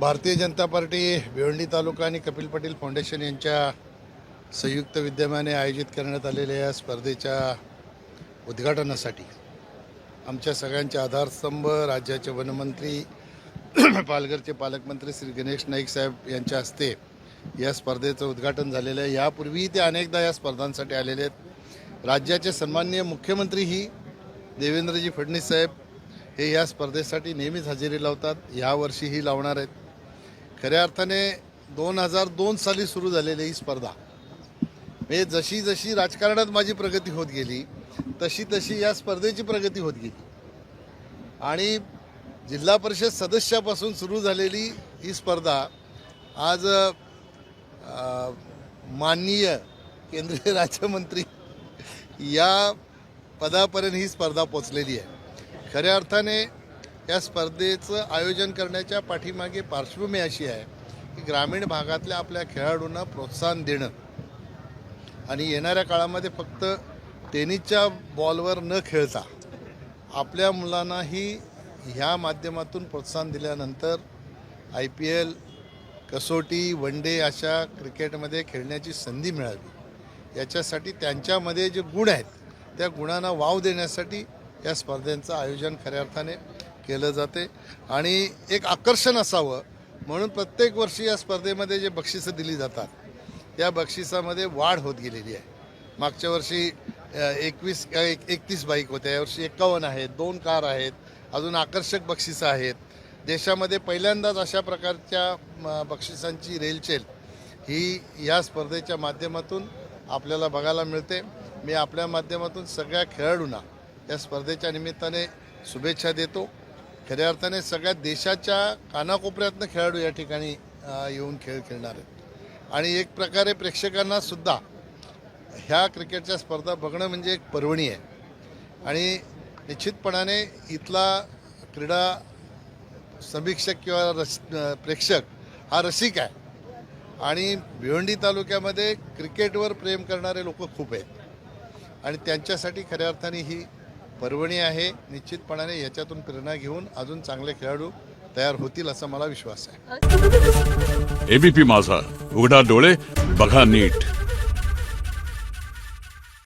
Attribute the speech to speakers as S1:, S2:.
S1: Bharatiya Janata party Bhiwandi तालुका आणि Kapil Patil foundation यांच्या संयुक्त विद्यमाने आयोजित करण्यात आलेल्या या स्पर्धेच्या उद्घाटनासाठी आमच्या सगळ्यांचे आधारस्तंभ राज्याचे वनमंत्री पालघरचे पालकमंत्री श्री गणेश नाईक साहेब यांच्या हस्ते या स्पर्धेचं उद्घाटन झालेलं आहे. यापूर्वी ते अनेकदा या स्पर्धांसाठी आलेले आहेत. राज्याचे सन्माननीय मुख्यमंत्रीही देवेंद्रजी फडणवीस साहेब हे या स्पर्धेसाठी नेहमीच हजेरी लावतात. यावर्षीही लावणार आहेत. खऱ्या अर्थाने दोन हजार दोन साली सुरू झालेली ही स्पर्धा. म्हणजे जशी जशी राजकारणात माझी प्रगती होत गेली तशी तशी या स्पर्धेची प्रगती होत गेली. आणि जिल्हा परिषद सदस्यापासून सुरू झालेली ही स्पर्धा आज माननीय केंद्रीय राज्यमंत्री या पदापर्यंत ही स्पर्धा पोचलेली आहे. खऱ्या अर्थाने या स्पर्धेचं आयोजन करण्याच्या पाठीमागे पार्श्वभूमी अशी आहे की ग्रामीण भागातल्या आपल्या खेळाडूंना प्रोत्साहन देणं. आणि येणाऱ्या काळामध्ये फक्त टेनिसच्या बॉलवर न खेळता आपल्या मुलांनाही ह्या माध्यमातून प्रोत्साहन दिल्यानंतर आय पी एल कसोटी वन डे अशा क्रिकेटमध्ये खेळण्याची संधी मिळावी. याच्यासाठी त्यांच्यामध्ये जे गुण आहेत त्या गुणांना वाव देण्यासाठी या स्पर्धेचं आयोजन खऱ्या अर्थाने केलं जाते. आणि एक आकर्षण असावं म्हणून प्रत्येक वर्षी या स्पर्धेमध्ये जे बक्षिसं दिली जातात त्या बक्षिसामध्ये वाढ होत गेलेली आहे. मागच्या वर्षी एकवीस एक एकतीस बाईक होत्या. यावर्षी एकावन्न आहेत दोन कार आहेत अजून आकर्षक बक्षिसं आहेत. देशामध्ये पहिल्यांदाच अशा प्रकारच्या म, बक्षिसांची रेलचेल ही या स्पर्धेच्या माध्यमातून आपल्याला बघायला मिळते. मी आपल्या माध्यमातून सगळ्या खेळाडूंना या स्पर्धेच्या निमित्ताने शुभेच्छा देतो. खऱ्या अर्थाने सगळ्या देशाच्या कानाकोपऱ्यातनं खेळाडू या ठिकाणी येऊन खेळ खेळणार आहेत. आणि एक प्रकारे प्रेक्षकांना सुद्धा ह्या क्रिकेटच्या स्पर्धा बघणं म्हणजे एक पर्वणी आहे. आणि निश्चितपणाने इथला क्रीडा समीक्षक किंवा रस प्रेक्षक हा रसिक आहे. आणि भिवंडी तालुक्यामध्ये क्रिकेटवर प्रेम करणारे लोक खूप आहेत. आणि त्यांच्यासाठी खऱ्या अर्थाने ही पर्वणी आहे निश्चितपणाने याच्यातून प्रेरणा घेऊन अजून चांगले खेळाडू तयार होतील असा मला विश्वास आहे.
S2: एबीपी माझा उघडा डोळे बघा नीट.